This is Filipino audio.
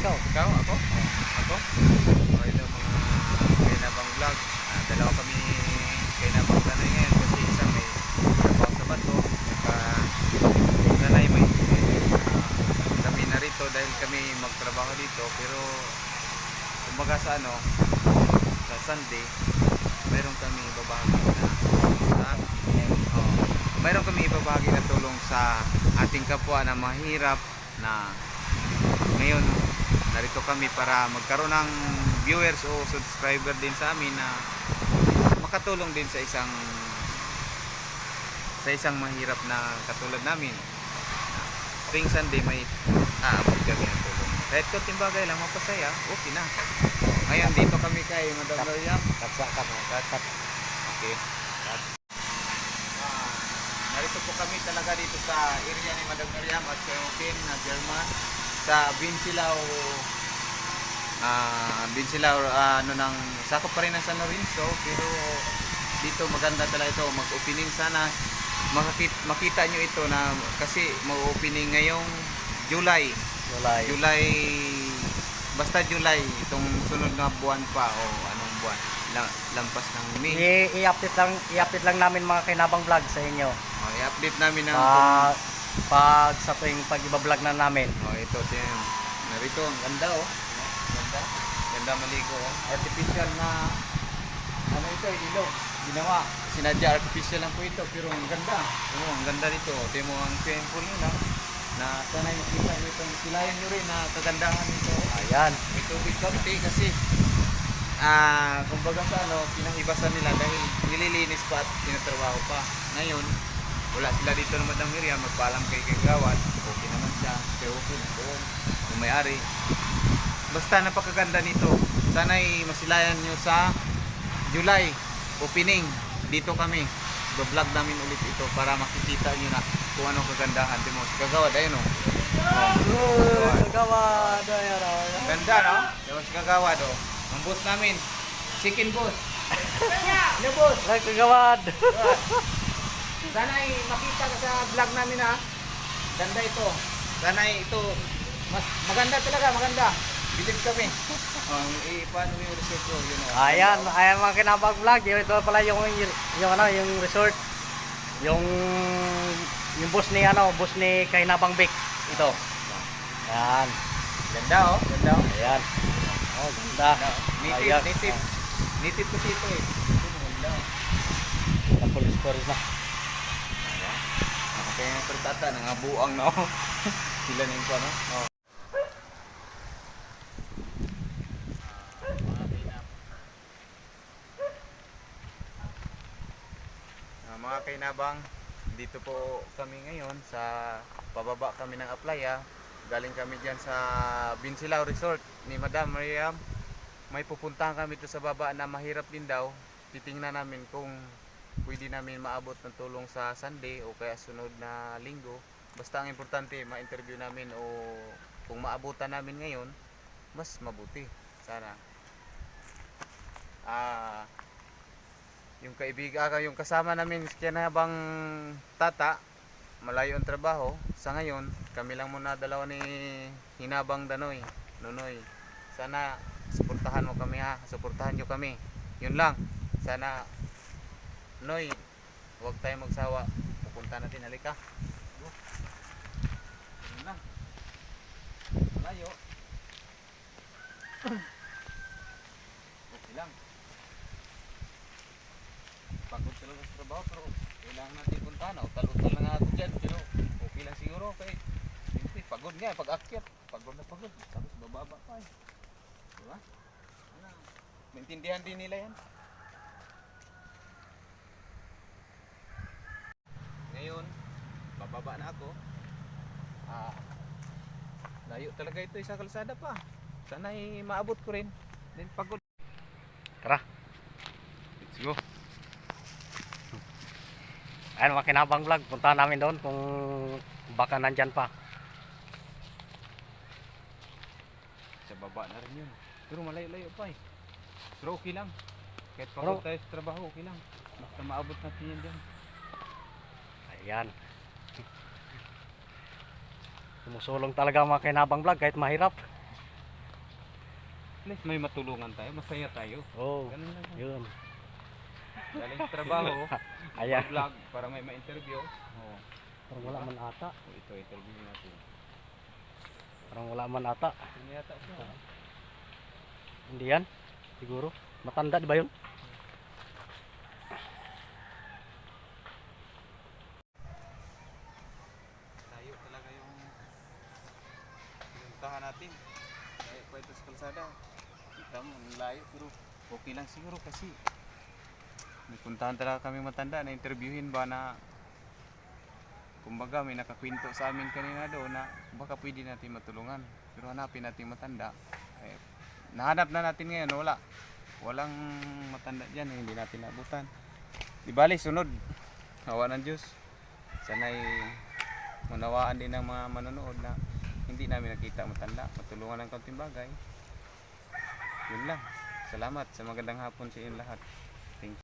Ikaw. Ikaw? Ako? Ako? O ito mga kainabang vlog. Ah, dalawa kami kainabang nanay ngayon kasi isa may trabaho sa bato. Saka nanay may ah, kami narito dahil kami magtrabaho dito pero kumbaga sa ano sa Sunday mayroon kami ibabahagi na sa oh, mayroon kami ibabahagi na tulong sa ating kapwa na mahirap na ngayon narito kami para magkaroon ng viewers o subscriber din sa amin na makatulong din sa isang sa isang mahirap na katulad namin. Tuwing Sunday may aabot kami ng tulong. Kahit kunting bagay lang mapasaya okay na. Ngayon dito kami kay Madam Katsa, kat, kat, kat. okay. Ah, narito po kami talaga dito sa area ni Madam Miriam at kay Okin na German sa Binsilao ah Binsilao ah, ano ng sakop pa rin ng San Lorenzo pero dito maganda talaga ito mag-opening sana makakita, makita nyo ito na kasi mag-opening ngayong July July. July basta July itong sunod na buwan pa o anong buwan La- lampas ng May I- i-update lang, i-update lang namin mga kinabang vlog sa inyo. oh, i-update namin ng Pag, pag sa tuwing pag-iba-vlog na namin. Oh, ito tin. Narito, ang ganda oh. Ganda. Ganda maligo oh. Artificial na ano ito, ilog. Ginawa. Sinadya artificial lang po ito pero ang ganda. Oh, ang ganda nito. Tingnan mo ang pool nila na sana makita nyo itong silayan nyo rin na kagandahan nito. Ayan. May tubig kaunti kasi ah kumbaga sa ano, pinahibasan nila dahil nililinis pa at tinatrabaho pa. Ngayon, wala sila dito ng Madam Miriam, magpaalam kay Kagawad, okay naman siya, pero okay na doon, yung may-ari. Basta napakaganda nito. Sana'y masilayan nyo sa July, opening, dito kami. vlog namin ulit ito para makikita nyo na kung anong kagandahan. Di mo, si Kagawad, ayun o. Oh, kagawad. Ayan, oh. Ganda, no? Yung si Kagawad, oh. Ang boss namin, chicken boss. Ano boss? Kagawad. Sana ay makita ka sa vlog namin ha. Ganda ito. Sana ay ito mas maganda talaga, maganda. Bilib kami. Ang um, paano yung resort ko, yun oh. Ayan, ayan mga kinabang vlog. Yung ito pala yung, yung ano, yung resort. Yung yung boss ni ano, boss ni Kainabang Bake. Ito. Ayan. Ganda oh, ganda oh. Ayan. Oh, ganda. Native, Ayan. native. Native kasi ito eh. Ito, Ganda. Full stories na. Kaya yung pertata, nangabuang na oh. Sila na yung pa, no? Oh. Ah, mga kainabang, dito po kami ngayon sa pababa kami ng Aplaya. Galing kami dyan sa Binsilao Resort ni Madam Mariam. May pupuntahan kami to sa baba na mahirap din daw. Titingnan namin kung pwede namin maabot ng tulong sa Sunday o kaya sunod na linggo. Basta ang importante, ma-interview namin o kung maabutan namin ngayon, mas mabuti. Sana. Ah, yung kaibigan, ah, yung kasama namin kaya bang tata, malayo ang trabaho. Sa ngayon, kami lang muna dalawa ni Hinabang Danoy, Nunoy. Sana suportahan mo kami ha, suportahan nyo kami. Yun lang. Sana Noy, huwag tayo magsawa. Pupunta natin, halika. Yun lang. Malayo. Okay lang. Pagod talaga sa trabaho pero kailangan natin puntahan. Utal-utal na nga ako dyan pero okay lang siguro kay Siyempre, pagod nga pag akyat. Pagod na pagod. Tapos bababa pa eh. Diba? Maintindihan din nila yan. Ngayon, bababa na ako. Ah, layo talaga ito sa kalsada pa. Sana ay maabot ko rin. Then pagod. Tara. Let's go. Ayan mga kinabang vlog. Punta namin doon kung baka nandyan pa. Sa baba na rin yun. Pero malayo-layo pa eh. Pero okay lang. Kahit pagod tayo sa trabaho, okay lang. Basta maabot natin yan dyan. Ayan. Sumusulong talaga mga kinabang vlog kahit mahirap. At least may matulungan tayo, masaya tayo. Oh, Ganun lang. yun. Galing sa trabaho, Ayan. vlog para may ma-interview. Oh, Parang wala man ata. oh, ito interview natin. Parang wala man ata. Sino yata siya? Hindi yan? Siguro. Matanda di ba yun? Tayo talaga yung pinuntahan natin. Tayo kalsada. Kita mo, layo pero okay lang siguro kasi may puntahan talaga kami matanda na interviewin ba na kumbaga may nakakwento sa amin kanina doon na baka pwede natin matulungan. Pero hanapin natin matanda. Eh, nahanap na natin ngayon wala. Walang matanda dyan hindi natin nabutan di bali sunod. Hawa ng Diyos. Sanay manawaan din ng mga manonood na hindi namin nakita matanda. Matulungan ng kaunting bagay yun lang. Salamat sa magandang hapon sa inyong lahat